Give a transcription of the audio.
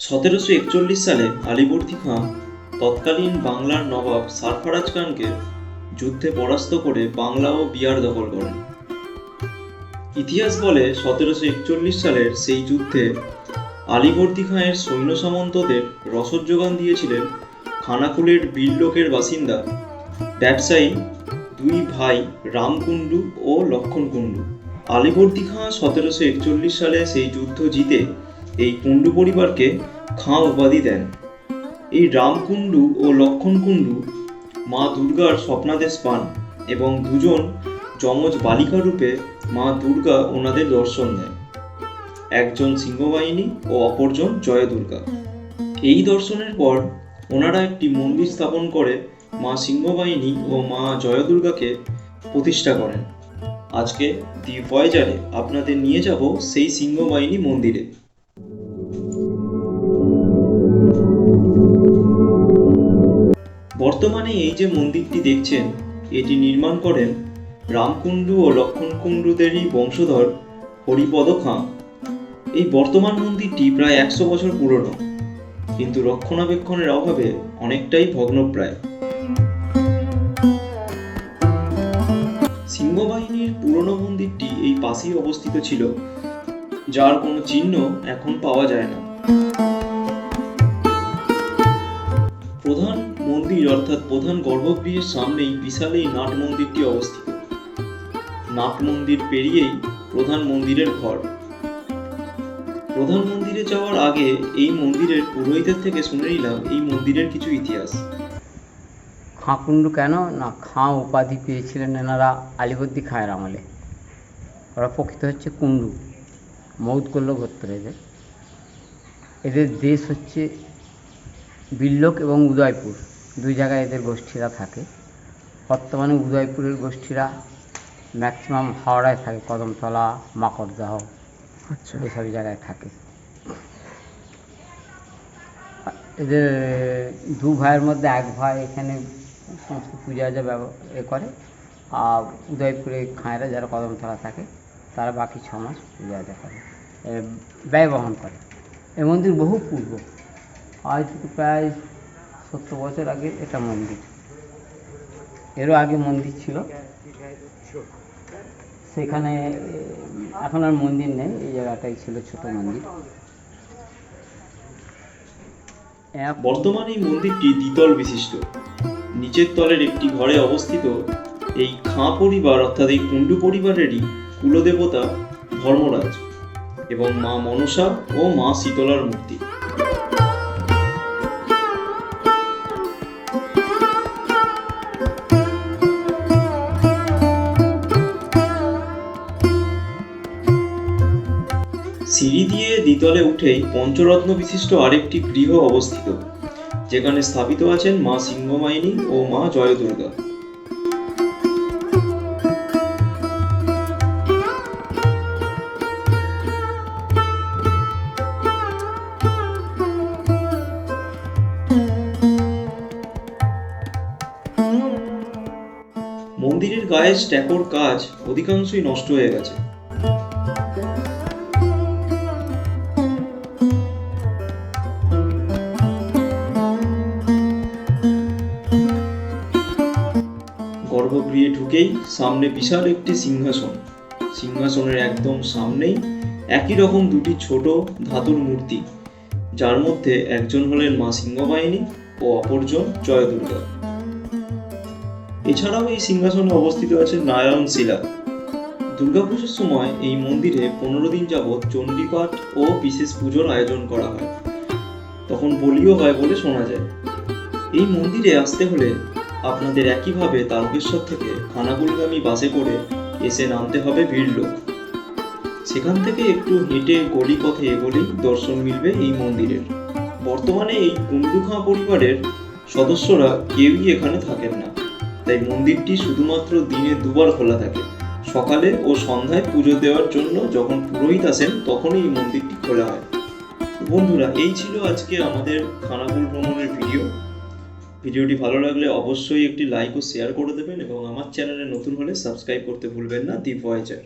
সতেরোশো একচল্লিশ সালে আলিবর্দী খাঁ তৎকালীন বাংলার নবাব সারফারাজ খানকে যুদ্ধে পরাস্ত করে বাংলা ও বিহার দখল করেন। ইতিহাস বলে সতেরোশো একচল্লিশ সালের সেই যুদ্ধে আলিবর্দী খাঁয়ের সৈন্য সামন্তদের রসদ যোগান দিয়েছিলেন খানাকুলের বিল্লোকের বাসিন্দা ব্যবসায়ী দুই ভাই রামকুণ্ডু ও লক্ষণ কুণ্ডু আলিবর্দী খাঁ সতেরোশো একচল্লিশ সালে সেই যুদ্ধ জিতে এই কুণ্ডু পরিবারকে খাঁ উপাধি দেন। এই রামকুণ্ডু ও লক্ষণ কুণ্ডু মা দুর্গার স্বপ্নাদেশ পান এবং দুজন যমজ বালিকা রূপে মা দুর্গা ওনাদের দর্শন দেন। একজন সিংহবাহিনী ও অপরজন জয় দুর্গা এই দর্শনের পর ওনারা একটি মন্দির স্থাপন করে মা সিংহবাহিনী ও মা জয় দুর্গাকে প্রতিষ্ঠা করেন। আজকে দি ভয়েজারে আপনাদের নিয়ে যাব সেই সিংহবাহিনী মন্দিরে। বর্তমানে এই যে মন্দিরটি দেখছেন, এটি নির্মাণ করেন রামকুণ্ডু ও লক্ষণকুণ্ডুদেরই বংশধর হরিপদ খাঁ। এই বর্তমান মন্দিরটি প্রায় একশো বছর পুরনো, কিন্তু রক্ষণাবেক্ষণের অভাবে অনেকটাই ভগ্নপ্রায়। সিংহবাহিনীর পুরনো মন্দিরটি এই পাশেই অবস্থিত ছিল, যার কোনো চিহ্ন এখন পাওয়া যায় না। প্রধান মন্দির অর্থাৎ প্রধান গর্ভগৃহের সামনেই বিশাল এই নাট মন্দিরটি অবস্থিত। নাট মন্দির পেরিয়েই প্রধান মন্দিরের ঘর। প্রধান মন্দিরে যাওয়ার আগে এই মন্দিরের পুরোহিতের থেকে শুনে নিলাম এই মন্দিরের কিছু ইতিহাস। খাঁকুণ্ডু কেন? না, খাঁ উপাধি পেয়েছিলেন এনারা আলিবর্দী খাঁয়ের আমলে। ওরা প্রকৃত হচ্ছে কুণ্ডু মৌত করল গোত্র এদের। এদের দেশ হচ্ছে বিল্লক এবং উদয়পুর। দুই জায়গায় এদের গোষ্ঠীরা থাকে। বর্তমানে উদয়পুরের গোষ্ঠীরা ম্যাক্সিমাম হাওড়ায় থাকে কদমতলা মাকড়দাহ আচ্ছা। এসব জায়গায় থাকে। এদের দু ভাইয়ের মধ্যে এক ভাই এখানে সমস্ত পূজা যা এ করে আর উদয়পুরে খাঁয়েরা যারা কদমতলা থাকে তারা বাকি ছ মাস পূজা আজা করে এ, ব্যয় বহন করে। এই মন্দির বহু পূর্ব। আজ প্রায় সত্তর বছর আগে এটা মন্দির। এরও আগে মন্দির ছিল। সেখানে এখন আর মন্দির নেই, এই জায়গাটাই ছিল ছোট মন্দির। বর্তমানে এই মন্দিরটি দ্বিতল বিশিষ্ট। নিচের তলের একটি ঘরে অবস্থিত এই খাঁ পরিবার, অর্থাৎ এই কুণ্ডু পরিবারেরই কুলদেবতা ধর্মরাজ এবং মা মনসা ও মা শীতলার মূর্তি। সিঁড়ি দিয়ে দ্বিতলে উঠেই পঞ্চরত্ন বিশিষ্ট আরেকটি গৃহ অবস্থিত, যেখানে স্থাপিত আছেন মা সিংহবাহিনী ও মা জয়দুর্গা। মন্দিরের গায়ে স্ট্যাকোর কাজ অধিকাংশই নষ্ট হয়ে গেছে। গর্ভগৃহে ঢুকেই সামনে বিশাল একটি সিংহাসন। সিংহাসনের একদম সামনেই একই রকম দুটি ছোট ধাতুর মূর্তি, যার মধ্যে একজন হলেন মা সিংহবাহিনী ও অপরজন জয় দুর্গা এছাড়াও এই সিংহাসনে অবস্থিত আছে নারায়ণ শিলা। দুর্গাপুজোর সময় এই মন্দিরে পনেরো দিন যাবৎ চণ্ডীপাঠ ও বিশেষ পুজোর আয়োজন করা হয়। তখন বলিও হয় বলে শোনা যায়। এই মন্দিরে আসতে হলে আপনাদের একইভাবে তারকেশ্বর থেকে খানাকুলগামী বাসে করে এসে নামতে হবে ভিড়লোক সেখান থেকে একটু হেঁটে গলি পথে এগোলেই দর্শন মিলবে এই মন্দিরের। বর্তমানে এই কুণ্ডুখাঁ পরিবারের সদস্যরা কেউই এখানে থাকেন না। তাই মন্দিরটি শুধুমাত্র দিনে দুবার খোলা থাকে। সকালে ও সন্ধ্যায় পুজো দেওয়ার জন্য যখন পুরোহিত আসেন, তখনই এই মন্দিরটি খোলা হয়। বন্ধুরা, এই ছিল আজকে আমাদের খানাকুল ভ্রমণের ভিডিও। ভিডিওটি ভালো লাগলে অবশ্যই একটি লাইক ও শেয়ার করে দেবেন এবং আমার চ্যানেলে নতুন হলে সাবস্ক্রাইব করতে ভুলবেন না দি ভয়েজার